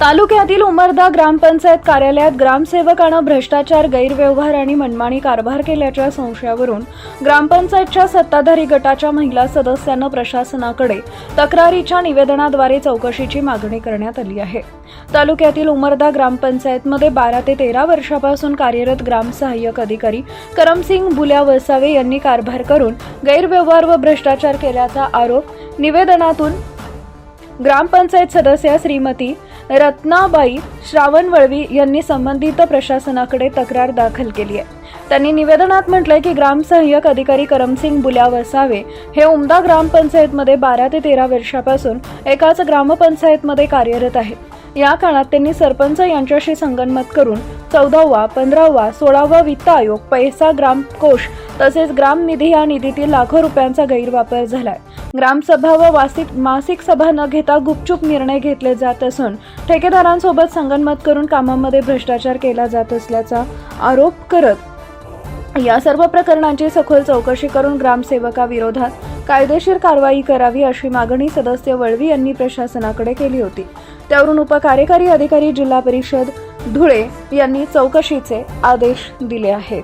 तालुक्यातील उमरदा ग्रामपंचायत कार्यालयात ग्रामसेवकानं भ्रष्टाचार गैरव्यवहार आणि मनमानी कारभार केल्याच्या संशयावरून ग्रामपंचायतच्या सत्ताधारी गटाच्या महिला सदस्यानं प्रशासनाकडे तक्रारीच्या निवेदनाद्वारे चौकशीची मागणी करण्यात आली आहे. तालुक्यातील उमरदा ग्रामपंचायतमध्ये बारा ते तेरा वर्षापासून कार्यरत ग्रामसहाय्यक अधिकारी करमसिंग बुल्या वसावे यांनी कारभार करून गैरव्यवहार व भ्रष्टाचार केल्याचा आरोप निवेदनातून ग्रामपंचायत सदस्या श्रीमती रत्नाबाई श्रावण वळवी यांनी संबंधित प्रशासनाकडे तक्रार दाखल केली आहे. त्यांनी निवेदनात म्हटलंय की ग्रामसहाय्यक अधिकारी करमसिंग बुल्या वसावे हे उमदा ग्रामपंचायतमध्ये बारा ते तेरा वर्षापासून एकाच ग्रामपंचायतमध्ये कार्यरत आहे. या काळात त्यांनी सरपंच यांच्याशी संगनमत करून चौदावा पंधरावा सोळावा वित्त आयोग पैसा ग्रामकोष तसेच ग्राम निधी या निधीतील लाखो रुपयांचा गैरवापर झालाय. ग्रामसभा व वासिक मासिक सभा न घेता गुपचूप निर्णय घेतले जात असून ठेकेदारांसोबत संगनमत करून कामामध्ये भ्रष्टाचार केला जात असल्याचा आरोप करत या सर्व प्रकरणांची सखोल चौकशी करून ग्रामसेवकाविरोधात कायदेशीर कारवाई करावी अशी मागणी सदस्य वळवी यांनी प्रशासनाकडे केली होती. त्यावरून उपकार्यकारी अधिकारी जिल्हा परिषद धुळे यांनी चौकशीचे आदेश दिले आहेत.